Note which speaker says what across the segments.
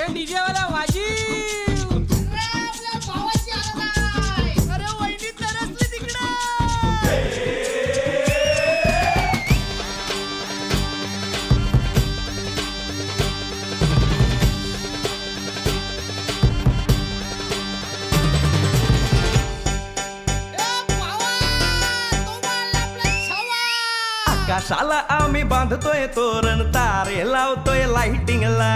Speaker 1: ए DJ वाला वाजी!
Speaker 2: अरे वहिनी तरसली तिकडं!
Speaker 3: आकाशाला आम्ही बांधतोय तोरण तारे लावतोय लाइटिंगला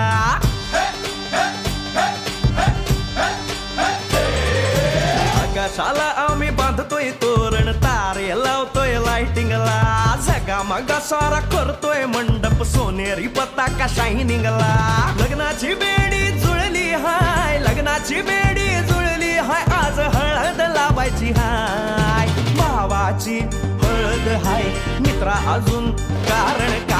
Speaker 3: आम्ही बांधतोय तोरण तारे लावतोय लाईटिंगला आजगा सारा करतोय मंडप सोनेरी पताका शायनिंगला लग्नाची बेडी जुळली हाय लग्नाची बेडी जुळली हाय आज हळद लावायची हाय. भावाची हळद हाय मित्रा अजून कारण का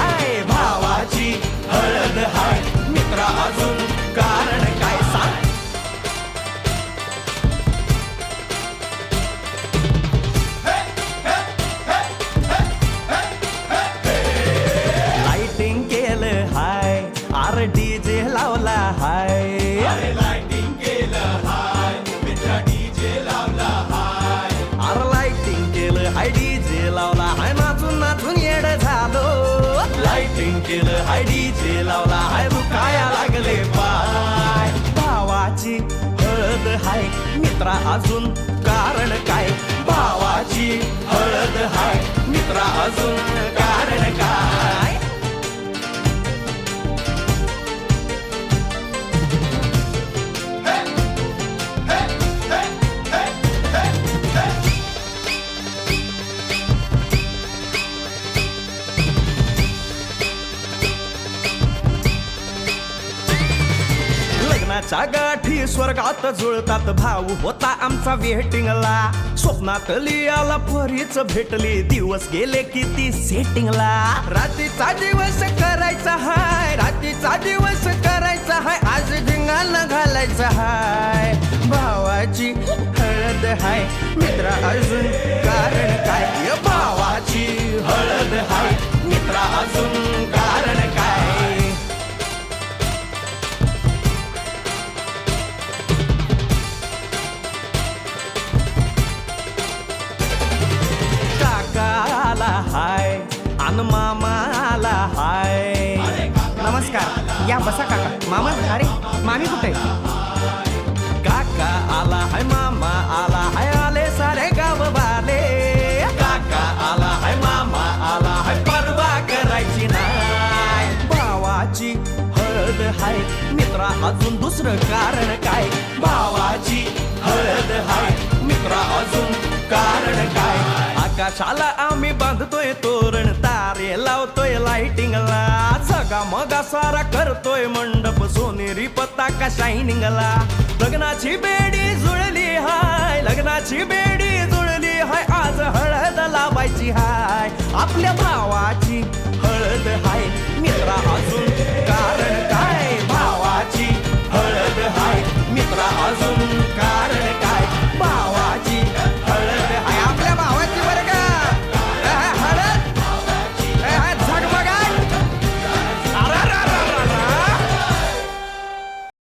Speaker 3: लाइटिंग केलं हाय डीजे लावला हाय दुखाया लागले पाय भावाची हळद हाय मित्रा अजून कारण काय भावाची हळद हाय मित्रा अजून लग्नाच्या गाठी स्वर्गात जुळतात भाऊ होता आमचा वेटिंगला. स्वप्नात लियाला परीच भेटली दिवस गेले किती सेटिंगला रात्रीचा दिवस करायचा हाय रात्रीचा दिवस करायचा हाय आज धिंगाणा घालायचा हाय. भावाची हळद हाय मित्रा अजून अन मामा आला हाय.
Speaker 1: नमस्कार. या बसा काका. मामा अरे मामी कुठे
Speaker 3: काका आला हाय मामा आला हाय आले सारे गाव वाले काका आला हाय मामा आला हाय परवा करायची नाय भावाची हळद हाय. मित्रा अजून दुसरं कारण काय? भावाची हळद हाय. मित्रा अजून कारण काय? आकाशाला आम्ही बांधतोय तोरण तारे लावतोय लाइटिंगला जगामगा सारा करतोय मंडप सोनेरी पताका शायनिंगला लग्नाची बेडी जुळली हाय लग्नाची बेडी जुळली हाय. आज हळद लावायची हाय. आपल्या भावाची